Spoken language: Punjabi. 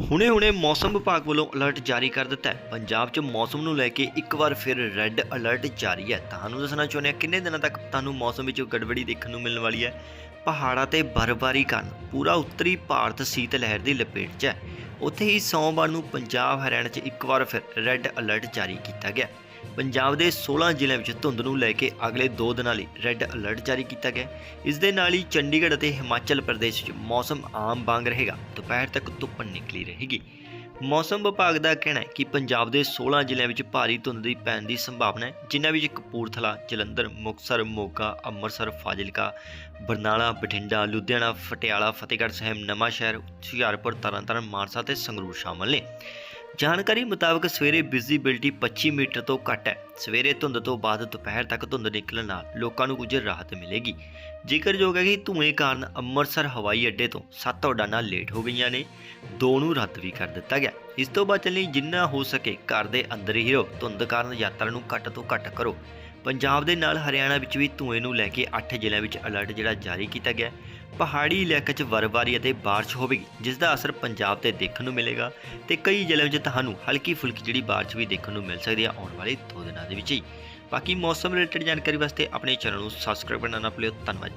ਹੁਣੇ-ਹੁਣੇ ਮੌਸਮ ਵਿਭਾਗ ਵੱਲੋਂ ਅਲਰਟ ਜਾਰੀ ਕਰ ਦਿੱਤਾ ਹੈ। ਪੰਜਾਬ 'ਚ ਮੌਸਮ ਨੂੰ ਲੈ ਕੇ ਇੱਕ ਵਾਰ ਫਿਰ ਰੈੱਡ ਅਲਰਟ ਜਾਰੀ ਹੈ। ਤੁਹਾਨੂੰ ਦੱਸਣਾ ਚਾਹੁੰਦੇ ਹਾਂ ਕਿੰਨੇ ਦਿਨਾਂ ਤੱਕ ਤੁਹਾਨੂੰ ਮੌਸਮ ਵਿੱਚ ਗੜਬੜੀ ਦੇਖਣ ਨੂੰ ਮਿਲਣ ਵਾਲੀ ਹੈ। ਪਹਾੜਾਂ ਤੇ ਬਰਫ਼ਬਾਰੀ ਕਾਰਨ ਪੂਰਾ ਉੱਤਰੀ ਭਾਰਤ ਸੀਤ ਲਹਿਰ ਦੀ ਲਪੇਟ 'ਚ ਹੈ। ਉੱਥੇ ਹੀ ਸੋਮਵਾਰ ਨੂੰ ਪੰਜਾਬ ਹਰਿਆਣਾ 'ਚ ਇੱਕ ਵਾਰ ਫਿਰ ਰੈੱਡ ਅਲਰਟ ਜਾਰੀ ਕੀਤਾ ਗਿਆ। ਪੰਜਾਬ ਦੇ 16 ਜ਼ਿਲ੍ਹਿਆਂ ਵਿੱਚ ਧੁੰਦ ਨੂੰ ਲੈ ਕੇ ਅਗਲੇ 2 ਦਿਨਾਂ ਲਈ ਰੈੱਡ ਅਲਰਟ ਜਾਰੀ ਕੀਤਾ ਗਿਆ ਇਸ ਦੇ ਨਾਲ ਹੀ ਚੰਡੀਗੜ੍ਹ ਅਤੇ ਹਿਮਾਚਲ ਪ੍ਰਦੇਸ਼ 'ਚ ਮੌਸਮ ਆਮ ਵਾਂਗ ਰਹੇਗਾ। ਦੁਪਹਿਰ ਤੱਕ ਧੁੱਪ ਨਿਕਲੀ ਰਹੇਗੀ। ਮੌਸਮ ਵਿਭਾਗ ਦਾ ਕਹਿਣਾ ਹੈ ਕਿ ਪੰਜਾਬ ਦੇ 16 ਜ਼ਿਲ੍ਹਿਆਂ ਵਿੱਚ ਭਾਰੀ ਧੁੰਦ ਦੀ ਪੈਣ ਦੀ ਸੰਭਾਵਨਾ ਹੈ, ਜਿਨ੍ਹਾਂ ਵਿੱਚ ਕਪੂਰਥਲਾ, ਜਲੰਧਰ, ਮੁਕਤਸਰ, ਮੋਗਾ, ਅੰਮ੍ਰਿਤਸਰ, ਫਾਜ਼ਿਲਕਾ, ਬਰਨਾਲਾ, ਬਠਿੰਡਾ, ਲੁਧਿਆਣਾ ਪਟਿਆਲਾ ਫਤਿਹਗੜ੍ਹ ਸਾਹਿਬ, ਨਵਾਂਸ਼ਹਿਰ, ਹੁਸ਼ਿਆਰਪੁਰ, ਤਰਨਤਾਰਨ, ਮਾਨਸਾ ਤੇ ਸੰਗਰੂਰ ਸ਼ਾਮਲ ਨੇ। ਜਾਣਕਾਰੀ ਮੁਤਾਬਕ ਸਵੇਰੇ ਵਿਜ਼ਿਬਿਲਟੀ 25 ਮੀਟਰ ਤੋਂ ਘੱਟ ਹੈ। ਸਵੇਰੇ ਧੁੰਦ ਤੋਂ ਬਾਅਦ ਦੁਪਹਿਰ ਤੱਕ ਧੁੰਦ ਨਿਕਲਣ ਨਾਲ ਲੋਕਾਂ ਨੂੰ ਕੁਝ ਰਾਹਤ ਮਿਲੇਗੀ। ਜ਼ਿਕਰਯੋਗ ਹੈ ਕਿ ਧੂਏ ਕਾਰਨ ਅੰਮ੍ਰਿਤਸਰ ਹਵਾਈ ਅੱਡੇ ਤੋਂ ਸੱਤ ਉਡਾਨਾਂ ਲੇਟ ਹੋ ਗਈਆਂ ਨੇ, ਦੋ ਨੂੰ ਰੱਦ ਵੀ ਕਰ ਦਿੱਤਾ ਗਿਆ। ਇਸ ਤੋਂ ਬਚਣ ਲਈ ਜਿੰਨਾ ਹੋ ਸਕੇ ਘਰ ਦੇ ਅੰਦਰ ਹੀ ਰਹੋ। ਧੁੰਦ ਕਾਰਨ ਯਾਤਰਾ ਨੂੰ ਘੱਟ ਤੋਂ ਘੱਟ ਕਰੋ। ਪੰਜਾਬ ਦੇ ਨਾਲ ਹਰਿਆਣਾ ਵਿੱਚ ਵੀ ਧੂਏ ਨੂੰ ਲੈ ਕੇ 8 ਜ਼ਿਲ੍ਹਿਆਂ ਵਿੱਚ ਅਲਰਟ ਜਿਹੜਾ ਜਾਰੀ ਕੀਤਾ ਗਿਆ ਪਹਾੜੀ ਇਲਾਕੇ 'ਚ ਬਰਫ਼ਬਾਰੀ ਅਤੇ ਬਾਰਿਸ਼ ਹੋਵੇਗੀ, ਜਿਸ ਦਾ ਅਸਰ ਪੰਜਾਬ ਤੇ ਦੇਖਣ ਨੂੰ ਮਿਲੇਗਾ ਤੇ ਕਈ ਜ਼ਿਲ੍ਹਿਆਂ ਵਿੱਚ ਤੁਹਾਨੂੰ ਹਲਕੀ ਫੁਲਕੀ ਜਿਹੜੀ ਬਾਰਿਸ਼ ਵੀ ਦੇਖਣ ਨੂੰ ਮਿਲ ਸਕਦੀ ਹੈ ਆਉਣ ਵਾਲੇ ਦੋ ਦਿਨਾਂ ਦੇ ਵਿੱਚ ਹੀ। ਬਾਕੀ ਮੌਸਮ ਰਿਲੇਟਡ ਜਾਣਕਾਰੀ ਵਾਸਤੇ ਆਪਣੇ ਚੈਨਲ ਨੂੰ ਸਬਸਕ੍ਰਾਈਬ ਕਰਨਾ ਨਾ ਭੁੱਲਿਓ। ਧੰਨਵਾਦ।